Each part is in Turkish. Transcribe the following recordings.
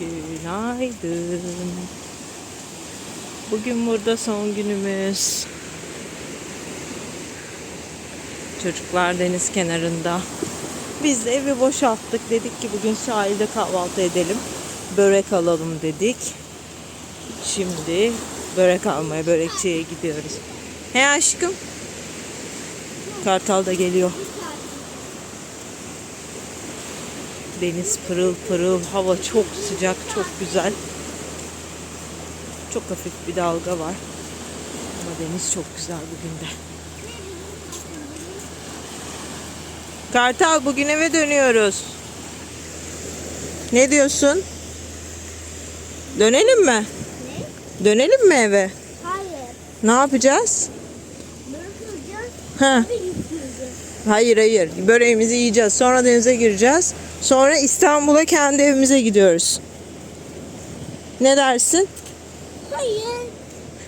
Günaydın. Bugün burada son günümüz. Çocuklar deniz kenarında. Biz de evi boşalttık. Dedik ki bugün sahilde kahvaltı edelim. Börek alalım dedik. Şimdi börek almaya börekçiye gidiyoruz. He aşkım. Kartal da geliyor. Deniz pırıl pırıl, hava çok sıcak, çok güzel. Çok hafif bir dalga var. Ama deniz çok güzel bugün de. Kartal bugün eve dönüyoruz. Ne diyorsun? Dönelim mi? Dönelim mi eve? Hayır. Ne yapacağız? Bırakacağız Ha, hayır hayır. Böreğimizi yiyeceğiz. Sonra denize gireceğiz. Sonra İstanbul'a kendi evimize gidiyoruz. Ne dersin? Hayır.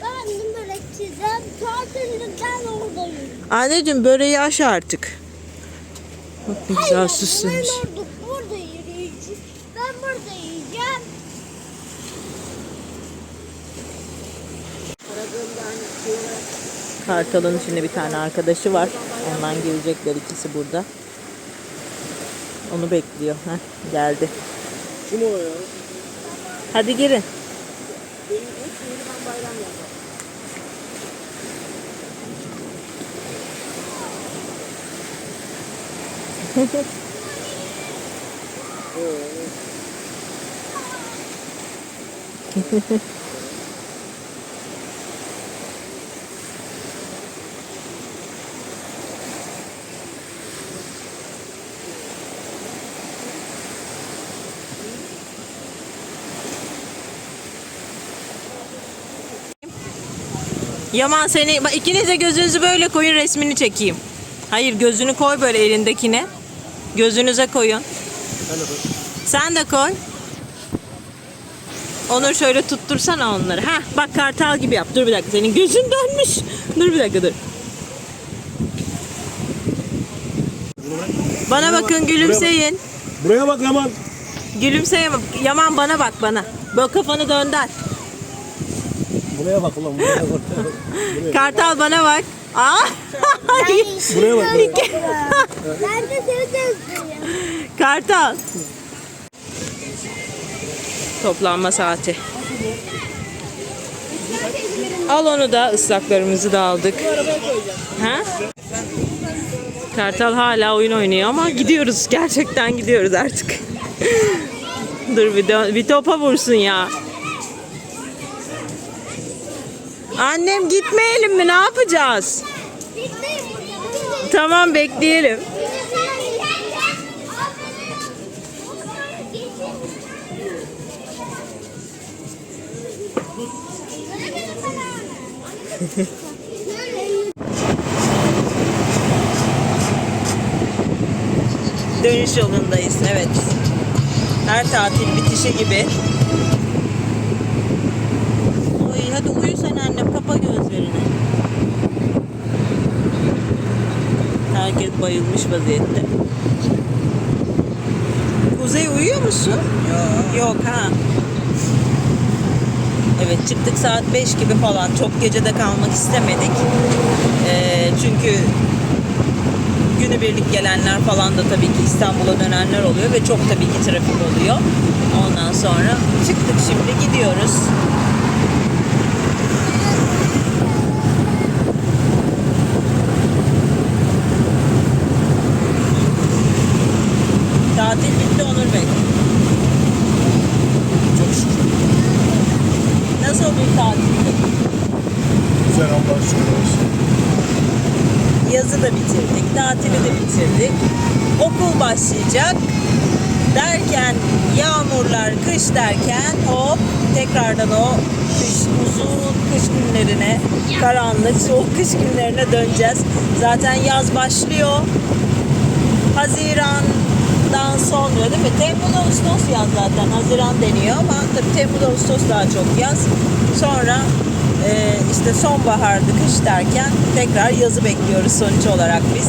Ben de bırakacağım. Tatilinden oradayım. Anneciğim böreği aş artık. Bak ne güzel Hayır, süslemiş. Ben orada, burada yiyeceğim. Ben burada yiyeceğim. Kartal'ın şimdi bir tane arkadaşı var. Ondan gelecekler ikisi burada. Onu bekliyor. Heh, geldi. Kim o ya? Hadi girin. Yaman seni bak ikiniz de gözünüzü böyle koyun resmini çekeyim. Hayır gözünü koy böyle elindekine. Gözünüze koyun. Sen de koy. Onur şöyle tuttursana onları. Ha bak kartal gibi yap. Dur bir dakika senin gözün dönmüş. Dur bir dakika dur. Bana bakın gülümseyin. Buraya bak Yaman. Gülümseyin. Yaman bana bak bana. Böyle kafanı dönder. Buraya bak ulan buraya bak. Buraya, Kartal bana bak. Aa! buraya bak. Ben de seni de. Kartal. Toplanma saati. Al onu da ıslaklarımızı da aldık. Ha? Kartal hala oyun oynuyor ama gidiyoruz. Gerçekten gidiyoruz artık. Dur bir, bir topa vursun ya. Annem gitmeyelim mi? Ne yapacağız? Tamam bekleyelim. Dönüş yolundayız evet. Her tatil bitişi gibi. Oy, hadi uyu sen annem kapa gözlerini. Herkes bayılmış vaziyette. Kuzey uyuyor musun? Yok. Yok ha. Evet çıktık saat 5 gibi falan. Çok gecede kalmak istemedik. Ee, çünkü günübirlik gelenler falan da tabii ki İstanbul'a dönenler oluyor ve çok tabii ki trafik oluyor. Ondan sonra çıktık şimdi gidiyoruz. Tatil bitti Onur Bey. Çok şükür. Nasıl bir tatildi? Güzel Allah'a şükür olsun. Yazı da bitirdik, tatili de bitirdik. Okul başlayacak. Derken yağmurlar, kış derken hop tekrardan o kış, uzun kış günlerine, karanlık, soğuk kış günlerine döneceğiz. Zaten yaz başlıyor. Haziran'dan sonra değil mi? Temmuz, Ağustos yaz zaten. Haziran deniyor ama tabii Temmuz, Ağustos daha çok yaz. Sonra işte sonbahardı, kış derken tekrar yazı bekliyoruz sonuç olarak biz.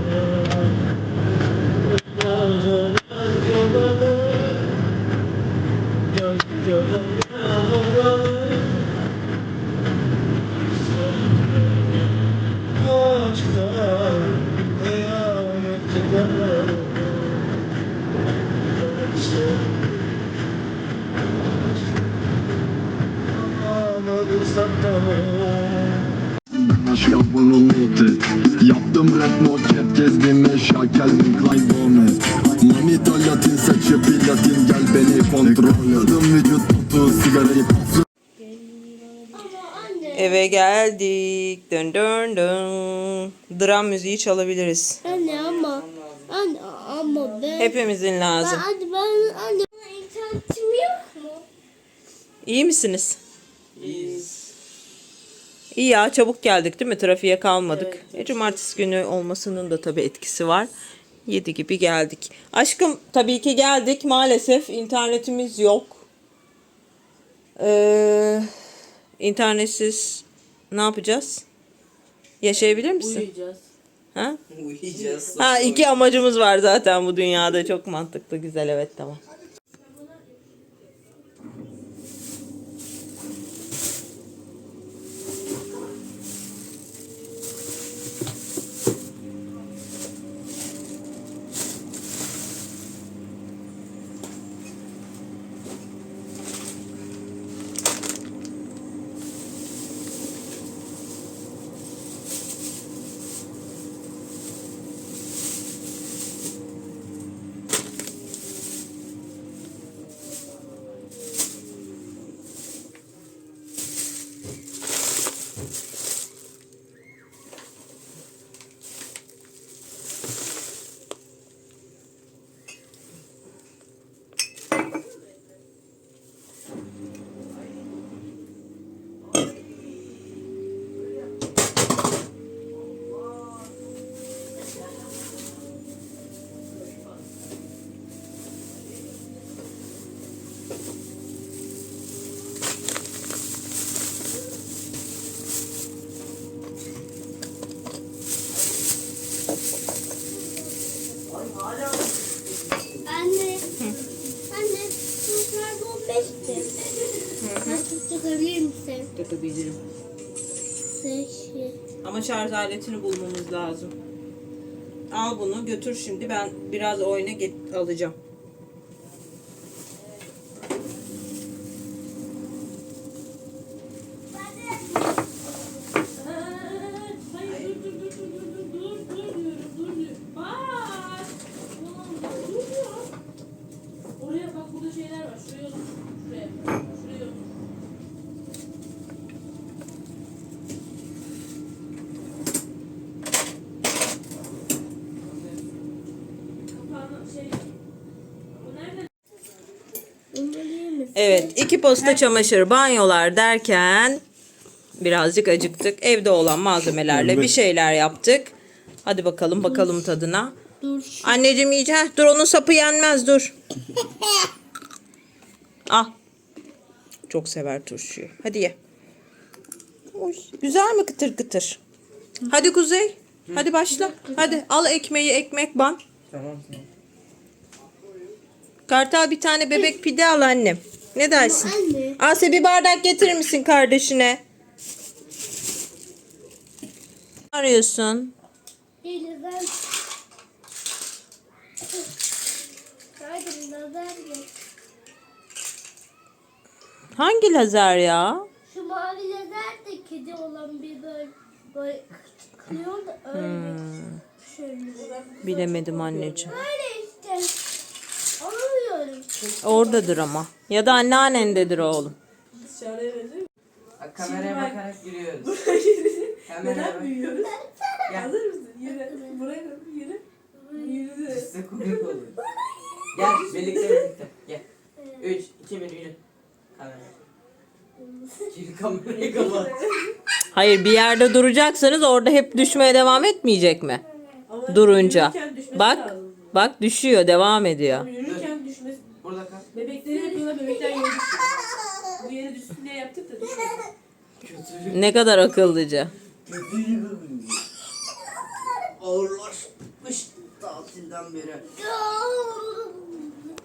latin saçı platin Gel beni kontrol Adım vücut tutu Sigarayı paflı Ama anne. Eve geldik. Dön dön dön. Dram müziği çalabiliriz. Anne ama. Anne ama ben. Hepimizin Ben, lazım. anne ben anne. İnternetim yok mu? İyi misiniz? İyi ya çabuk geldik değil mi? Trafiğe kalmadık. E, cumartesi günü olmasının da tabii etkisi var. 7 gibi geldik. Aşkım tabii ki geldik. Maalesef internetimiz yok. Ee, internetsiz ne yapacağız? Yaşayabilir misin? Uyuyacağız. Ha? Uyuyacağız. Ha iki amacımız var zaten bu dünyada. Çok mantıklı, güzel evet tamam. Takabilirim. Teşekkür. Ama şarj aletini bulmamız lazım. Al bunu götür şimdi ben biraz oyna get alacağım. Evet iki posta çamaşır banyolar derken birazcık acıktık. Evde olan malzemelerle bir şeyler yaptık. Hadi bakalım bakalım tadına. Dur. Anneciğim yiyecek. Dur onun sapı yenmez dur. Al. Çok sever turşuyu. Hadi ye. Oy, güzel mi kıtır kıtır? Hadi Kuzey. Hadi başla. Hadi al ekmeği ekmek ban. Tamam tamam. Kartal bir tane bebek pide al annem. Ne dersin? Anne. Asya bir bardak getirir misin kardeşine? Ne arıyorsun? Gel. Hangi lazer ya? Şu mavi lazer de kedi olan bir böyle böyle kılıyor da öyle. Şöyle. Bilemedim anneciğim. Anlamıyorum. Oradadır ama. Ya da anneannendedir oğlum. Dışarıya benziyor kameraya bak. bakarak yürüyoruz. Kameraya Neden bak. büyüyoruz? Hazır mısın? Yürü. Buraya bak, yürü. Yürü. Size komik olur. Gel birlikte birlikte. Gel. 3, 2, 1 yürü. Kamera. Çünkü kamerayı kapat. Hayır bir yerde duracaksanız orada hep düşmeye devam etmeyecek mi? Ama Durunca. yürürken düşmesi Bak. lazım. Bak düşüyor devam ediyor. Yürürken düşmesi. Burada kal. Bebekleri yapıyorlar bebekler yere düşüyor. Bu yere düşsün diye yaptık da. Kötü. Ne kadar akıllıca. Kötü. Ağırlaşmış tatilden beri.